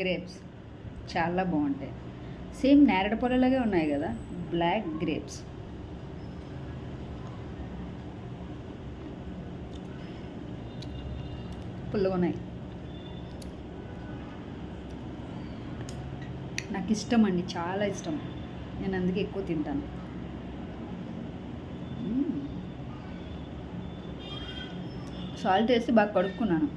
Grapes. చాలా బాగుంటాయి. Same నేరేడు పొలలాగే ఉన్నాయి కదా? Black grapes. పుల్లగా ఉన్నాయి. నాకు ఇష్టం అండి. చాలా ఇష్టం. నేను అందుకే ఎక్కువ తింటాను. సాల్ట్ వేసి బాగా కడుక్కున్నాను.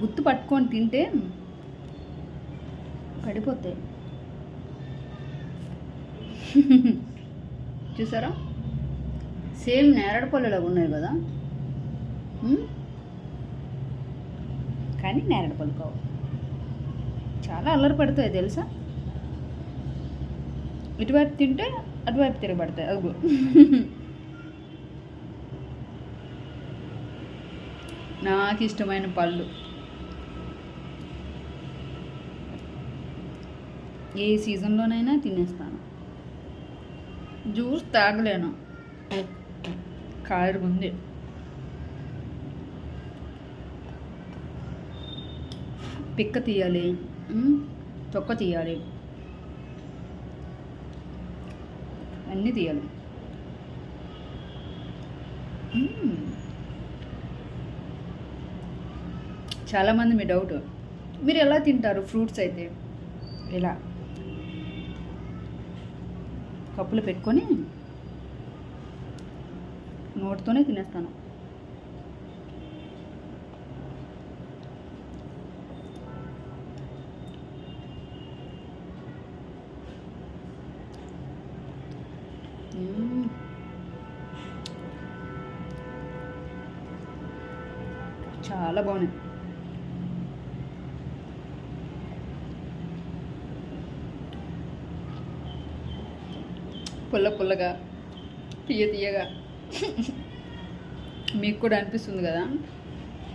గుత్తు పట్టుకొని తింటే పడిపోతాయి చూసారా? సేమ్ నేరడు పళ్ళలాగా ఉన్నాయి కదా? కానీ నేరడు పళ్ళు కావు. చాలా అల్లరి పడతాయి తెలుసా? ఇటువైపు తింటే అటువైపు తిరగబడతాయి. అదిగో. నాకు ఇష్టమైన పళ్ళు. ఏ సీజన్లోనైనా తినేస్తాను. జ్యూస్ తాగలేను. కారు ఉంది. పిక్క తీయాలి. తొక్క తీయాలి. అన్నీ తీయాలి. చాలామంది మీ డౌట్. మీరు ఎలా తింటారు ఫ్రూట్స్ అయితే? ఇలా కప్పులు పెట్టుకొని నోటితోనే తినేస్తాను. చాలా బాగున్నాయి. పుల్ల పుల్లగా తీయ తీయగా మీకు కూడా అనిపిస్తుంది కదా?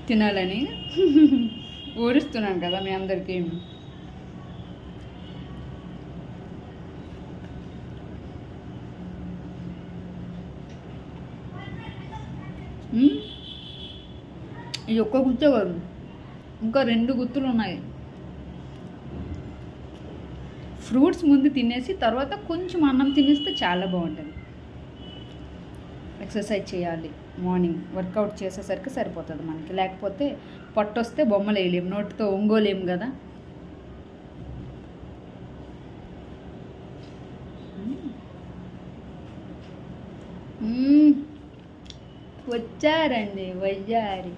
తినాలని. ఊరిస్తున్నాను కదా మీ అందరికీ. ఈ ఇది ఒక్క గుత్తే కాదు ఇంకా రెండు గుత్తులు ఉన్నాయి. ఫ్రూట్స్ ముందు తినేసి తర్వాత కొంచెం అన్నం తినేస్తే చాలా బాగుంటుంది. ఎక్సర్సైజ్ చేయాలి. మార్నింగ్ వర్కౌట్ చేసేసరికి సరిపోతుంది మనకి. లేకపోతే పొట్టొస్తే బొమ్మలు వేయలేము నోటితో ఒంగోలేము కదా. వచ్చారండి. వయ్యారి.